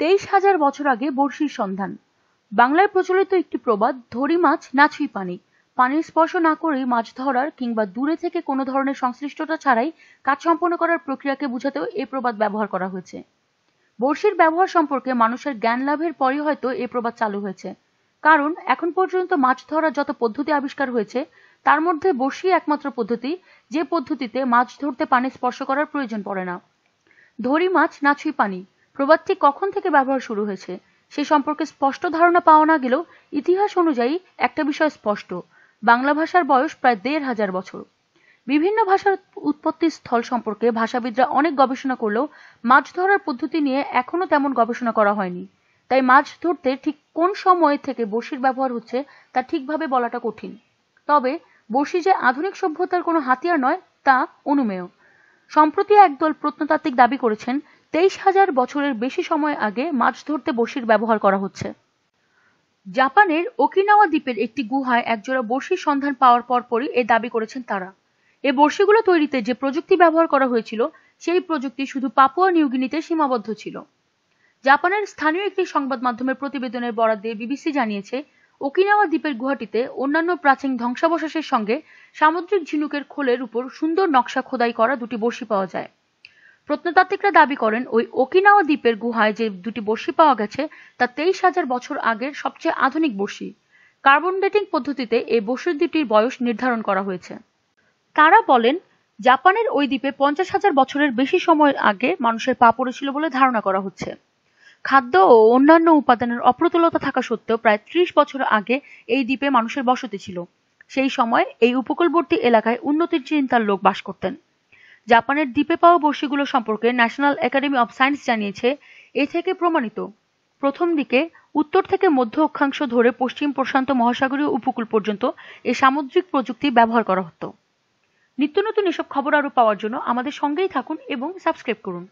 তেইশ হাজার বছর আগে বড়শির সন্ধান। বাংলায় প্রচলিত একটি প্রবাদ, ধরি মাছ না ছুঁই পানি। পানির স্পর্শ না করেই মাছ ধরার কিংবা দূরে থেকে কোনো ধরনের সংশ্লিষ্টতা ছাড়াই কাজ সম্পন্ন করার প্রক্রিয়াকে বোঝাতেও এ প্রবাদ ব্যবহার করা হয়েছে। বড়শির ব্যবহার সম্পর্কে মানুষের জ্ঞান লাভের পরই হয়তো এ প্রবাদ চালু হয়েছে। কারণ, এখন পর্যন্ত মাছ ধরার যত পদ্ধতি আবিষ্কার হয়েছে, তার মধ্যে বড়শি একমাত্র পদ্ধতি, যে পদ্ধতিতে মাছ ধরতে পানি স্পর্শ করার প্রয়োজন পড়ে না। ধরি মাছ না ছুঁই পানি। প্রবাদটি কখন থেকে ব্যবহার শুরু হয়েছে, সে সম্পর্কে স্পষ্ট ধারণা পাওয়া না গেলেও ইতিহাস অনুযায়ী একটা বিষয় স্পষ্ট, বাংলা ভাষার বয়স প্রায় দেড় হাজার বছর। বিভিন্ন ভাষার উৎপত্তি স্থল সম্পর্কে ভাষাবিদরা অনেক গবেষণা করলেও মাছ ধরার পদ্ধতি নিয়ে এখনও তেমন গবেষণা করা হয়নি। তাই মাছ ধরতে ঠিক কোন সময় থেকে বড়শির ব্যবহার হচ্ছে তা ঠিকভাবে বলাটা কঠিন। তবে বড়শি যে আধুনিক সভ্যতার কোনো হাতিয়ার নয়, তা অনুমেয়। সম্প্রতি একদল প্রত্নতাত্ত্বিক দাবি করেছেন তেইশ হাজার বছরের বেশি সময় আগে মাছ ধরতে বড়শির ব্যবহার করা হচ্ছে। জাপানের ওকিনাওয়া দ্বীপের একটি গুহায় একজোড়া বড়শির সন্ধান পাওয়ার পরপরই এ দাবি করেছেন তারা। এ বড়শিগুলো তৈরিতে যে প্রযুক্তি ব্যবহার করা হয়েছিল, সেই প্রযুক্তি শুধু পাপুয়া নিউগিনিতে সীমাবদ্ধ ছিল। জাপানের স্থানীয় একটি সংবাদ মাধ্যমের প্রতিবেদনের বরাদ দিয়ে বিবিসি জানিয়েছে, ওকিনাওয়া দ্বীপের গুহাটিতে অন্যান্য প্রাচীন ধ্বংসাবশেষের সঙ্গে সামুদ্রিক ঝিনুকের খোলের উপর সুন্দর নকশা খোদাই করা দুটি বড়শি পাওয়া যায়। প্রত্নতাত্ত্বিকরা দাবি করেন, ওই ওকিনাওয়া দ্বীপের গুহায় যে দুটি বড়শি পাওয়া গেছে, তা তেইশ হাজার বছর আগের সবচেয়ে আধুনিক বড়শি। কার্বন ডেটিং পদ্ধতিতে এই বড়শির দ্বীপটির বয়স নির্ধারণ করা হয়েছে। তারা বলেন, জাপানের ওই দ্বীপে পঞ্চাশ হাজার বছরের বেশি সময় আগে মানুষের পা পড়েছিল বলে ধারণা করা হচ্ছে। খাদ্য ও অন্যান্য উপাদানের অপ্রতুলতা থাকা সত্ত্বেও প্রায় ত্রিশ বছর আগে এই দ্বীপে মানুষের বসতি ছিল। সেই সময় এই উপকূলবর্তী এলাকায় উন্নতির চিন্তার লোক বাস করতেন। জাপানের দ্বীপে পাওয়া বর্ষিগুলো সম্পর্কে ন্যাশনাল একাডেমি অব সায়েন্স জানিয়েছে, এ থেকে প্রমাণিত। প্রথম দিকে, উত্তর থেকে মধ্য অক্ষাংশ ধরে পশ্চিম প্রশান্ত মহাসাগরীয় উপকূল পর্যন্ত এই সামুদ্রিক প্রযুক্তি ব্যবহার করা হতো। নিত্য নতুন এসব খবর আরও পাওয়ার জন্য আমাদের সঙ্গেই থাকুন এবং সাবস্ক্রাইব করুন।